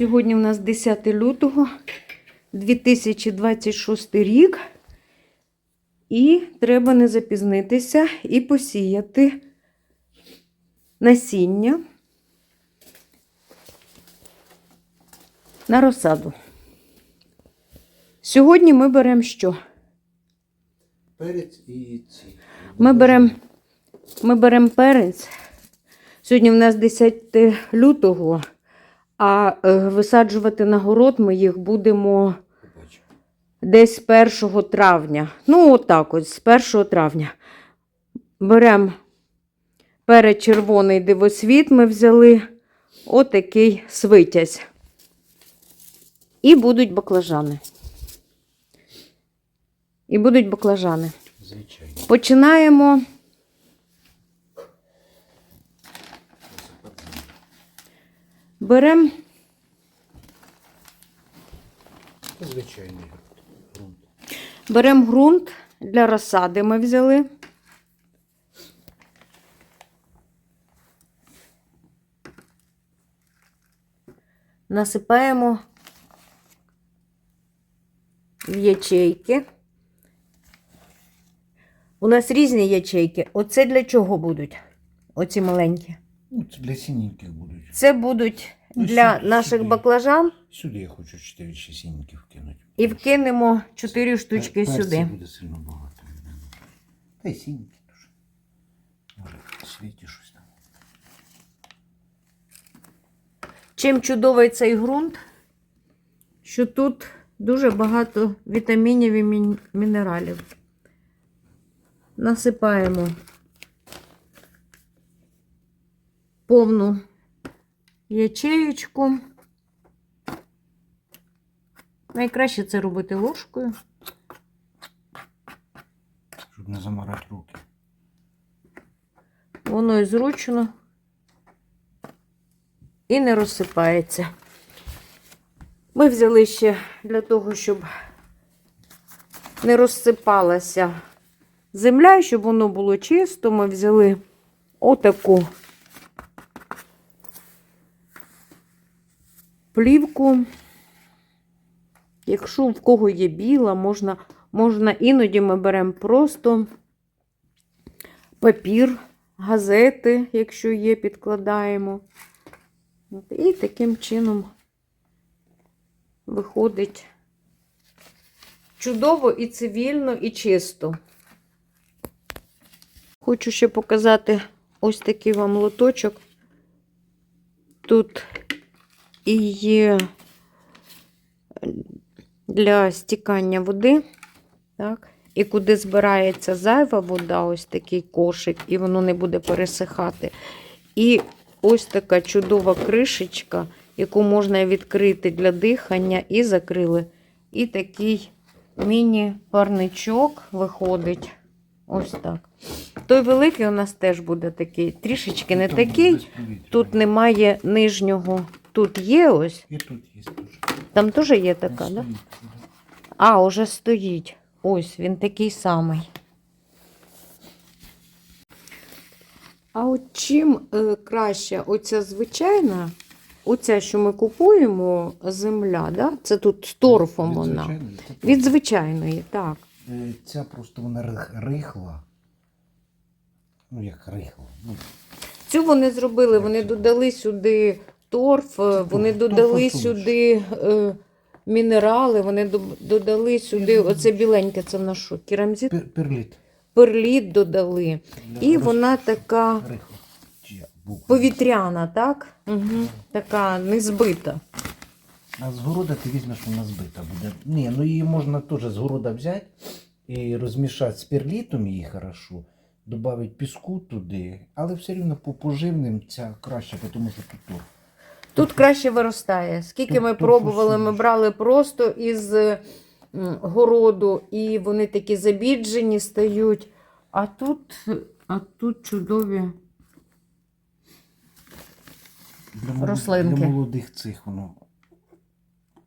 Сьогодні у нас 10 лютого 2026 рік. І треба не запізнитися і посіяти насіння на розсаду. Сьогодні ми беремо що? Перець і ці. Ми беремо ми берем перець. Сьогодні в нас 10 лютого, а е, висаджувати на город ми їх будемо десь 1 травня. Ну, отак от, з 1 травня. Беремо перець червоний дивосвіт, ми взяли отакий свитязь. І будуть баклажани. І будуть баклажани. Звичайно. Починаємо. Беремо Звичайний грунт. берем ґрунт для розсади ми взяли. Насипаємо в ячейки. У нас різні ячейки. Оце для чого будуть? Оці маленькі. Ну, це для синеньких будуть. Це будуть Ну, для сюди, наших сюди. баклажан Сюди я хочу 4 чи синенькі вкинути. і вкинемо 4 штучки Перця сюди. буде сильно багато. Та й синенькі дуже. Може, світі щось там. Чим чудовий цей ґрунт, що тут дуже багато вітамінів і мінералів. Насипаємо повну ячеєчку. Найкраще це робити ложкою. Щоб не замарати руки. Воно і зручно і не розсипається. Ми взяли ще для того, щоб не розсипалася земля, щоб воно було чисто, ми взяли отаку плівку. Якщо в кого є біла, можна, можна іноді ми беремо просто папір, газети, якщо є, підкладаємо. І таким чином виходить чудово і цивільно, і чисто. Хочу ще показати ось такий вам лоточок. Тут і є для стікання води. Так? І куди збирається зайва вода, ось такий кошик, і воно не буде пересихати. І ось така чудова кришечка, яку можна відкрити для дихання, і закрили. І такий міні-парничок виходить. Ось так. Той великий у нас теж буде такий, трішечки не такий. Тут немає нижнього. Тут є ось. І тут є теж. Там теж є така, Ось да? А, уже стоїть. Ось він такий самий. А от чим е, краще оця звичайна, оця, що ми купуємо, земля, да? це тут з торфом Від вона. звичайної, Від звичайної, так. Е, Ця просто вона рихла. Ну, як рихла. Ну, Цю вони зробили, Як вони це? додали сюди торф, е, вони додали торфосуміш. сюди е, мінерали, вони до- додали сюди, оце біленьке, це на що? Керамзит? пер- перліт. Перліт додали. І роз- вона така Рихла. Чи як? Буква. повітряна, так? Угу. Така незбита. А з города ти візьмеш, вона збита буде. Ні, ну її можна теж з города взяти і розмішати з перлітом її хорошо, додати піску туди, але все рівно по поживним ця краще, тому що тут торф. Тут краще виростає. Скільки ми пробували, ми брали просто із городу, і вони такі забіджені стають. А тут, а тут чудові. Для молодих, Рослинки. Для молодих цих воно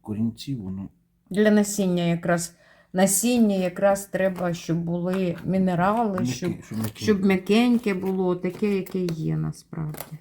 корінців, воно Для насіння якраз. Насіння якраз треба, щоб були мінерали, м'яке, щоб, щоб м'якеньке було, таке, яке є насправді.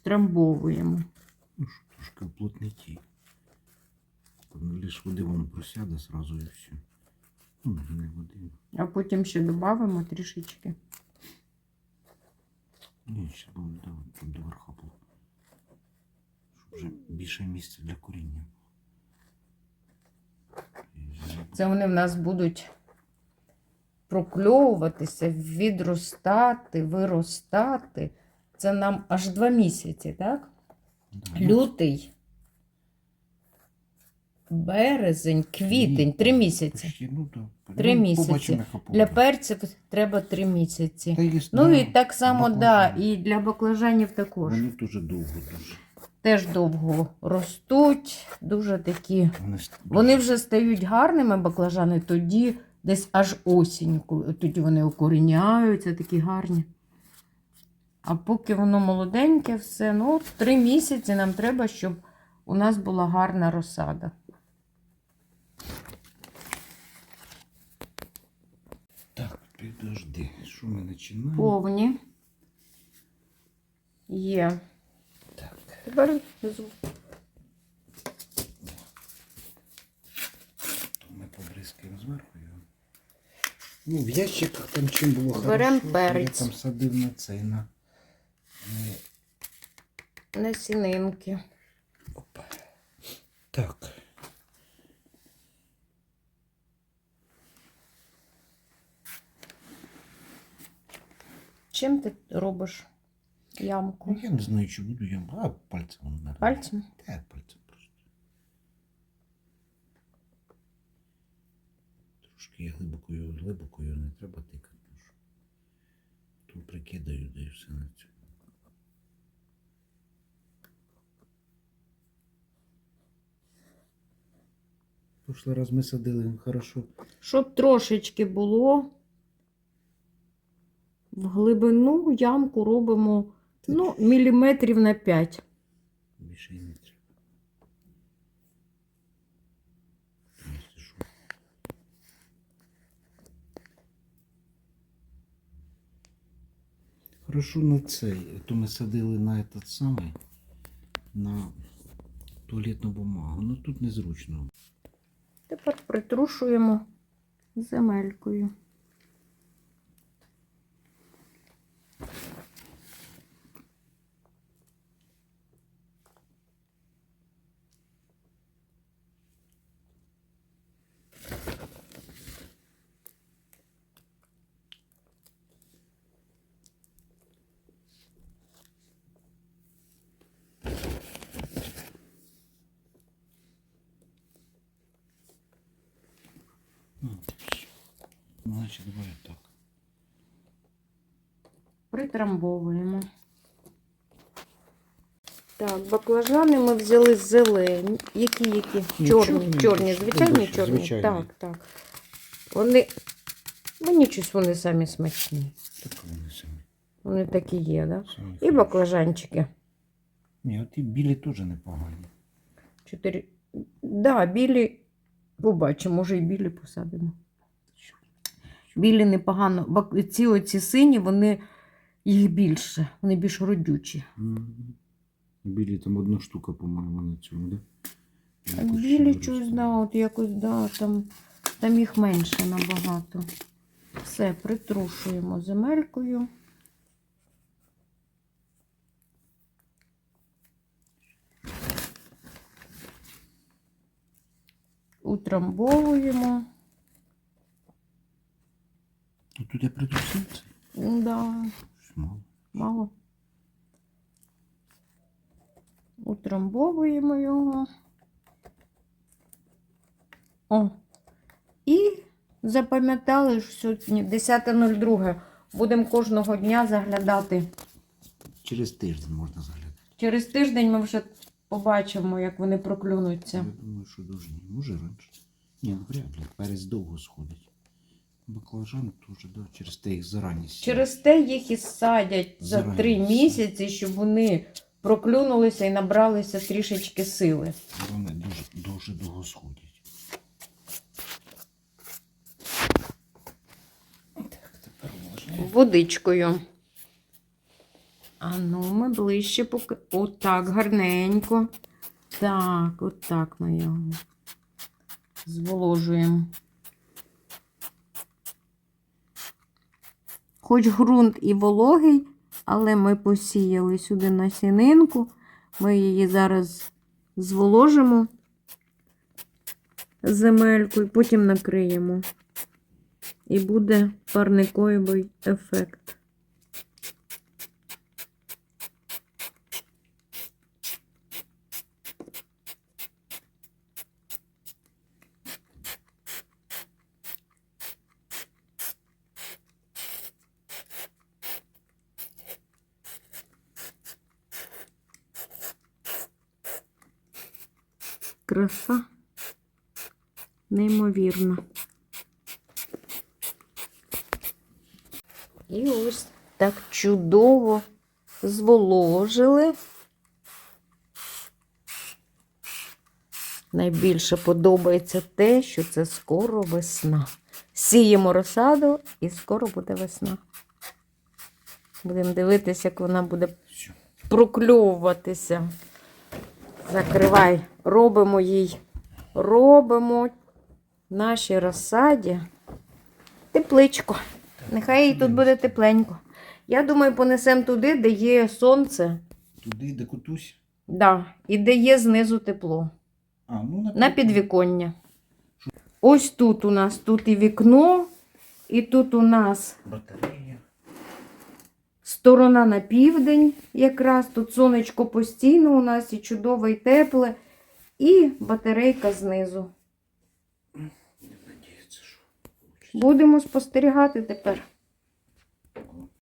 Втрамбовуємо. Ну, трошки уплотнити. Там лиш води воно просяде сразу і все. Ну, не води. А потім ще додамо трішечки. Ні, ще було да, до верха було. Щоб вже більше місця для коріння. Це вони в нас будуть прокльовуватися, відростати, виростати. Це нам аж два місяці, так? Да, Лютий, березень, квітень, три місяці. Ну, да. Три Ну, місяці. Для перців треба три місяці. Та є, Ну і так само, да, і для баклажанів також. Вони дуже довго дуже. Теж довго ростуть, дуже такі. Вони, вже стають гарними баклажани тоді, десь аж осінь, тоді вони укоріняються, такі гарні. А поки воно молоденьке, все, ну, три місяці нам треба, щоб у нас була гарна розсада. Так, підожди, що ми починаємо? Повні. Є. Так. Тепер з- То ми побризкаємо зверху його. Ну, в ящиках там чим було Берем хорошо, перець. Я там садив на цей на. Насінинки. Опа. Так. Чим ти робиш ямку? Ну, я не знаю, чи буду я. А, пальцем наверное. Пальцем? Так, пальцем просто. Трошки я глибокою, глибокою не треба тикати. Тут прикидаю, да і все на цю. Прошлий раз ми садили хорошо. Щоб трошечки було в глибину ямку робимо ну, міліметрів на 5. Більше і не треба. Хорошо на цей. То ми садили на этот самий, на туалетну бумагу. Ну тут незручно. Тепер притрушуємо земелькою. Значить, давай так. Притрамбовуємо. Так, баклажани ми взяли зелені. Які, які? Ну, чорні, чорні, чорні, звичайні чорні. звичайні. Так, так. Вони. Мені щось вони самі смачні. Так вони самі. Вони такі є, да? самі І баклажанчики. Ні, от і білі теж непогані. Чотири. Да, білі. Побачимо, може і білі посадимо. Білі непогано. Ці оці сині, вони їх більше, вони більш родючі. Білі там одна штука, по-моєму, на цьому, да? Білі виросла. да, от якось, да, там, там їх менше набагато. Все, притрушуємо земелькою. Утрамбовуємо. Ну, Тут я притрусив це. Да, Щось мало. мало. Утрамбовуємо його. О. І запам'ятали, що сьогодні 10.02. Будемо кожного дня заглядати. Через тиждень можна заглядати. Через тиждень ми вже побачимо, як вони проклюнуться. Я думаю, що дуже ні. Може раніше. Ні, ну вряд ли. Перець довго сходить. Баклажани теж, да, через те їх зарані сіяли. Через те їх і садять за Зарані три садять. місяці, щоб вони проклюнулися і набралися трішечки сили. Вони дуже, дуже довго сходять. Так, тепер можна. Водичкою. А ну, ми ближче поки. Отак, гарненько. Так, отак ми його зволожуємо. Хоч ґрунт і вологий, але ми посіяли сюди насінинку. Ми її зараз зволожимо земелькою, потім накриємо. І буде парниковий ефект. Краса неймовірна. І ось так чудово зволожили. Найбільше подобається те, що це скоро весна. Сіємо розсаду і скоро буде весна. Будемо дивитися, як вона буде прокльовуватися. Закривай. Робимо їй. Робимо нашій розсаді тепличку. Нехай їй тут буде тепленько. Я думаю, понесемо туди, де є сонце, Туди, де кутусь. да, і де є знизу тепло. А, ну, На підвіконня. Ось тут у нас тут і вікно, і тут у нас Батарея. Сторона на південь, якраз тут сонечко постійно у нас і чудове, і тепле, і батарейка знизу. Будемо спостерігати тепер.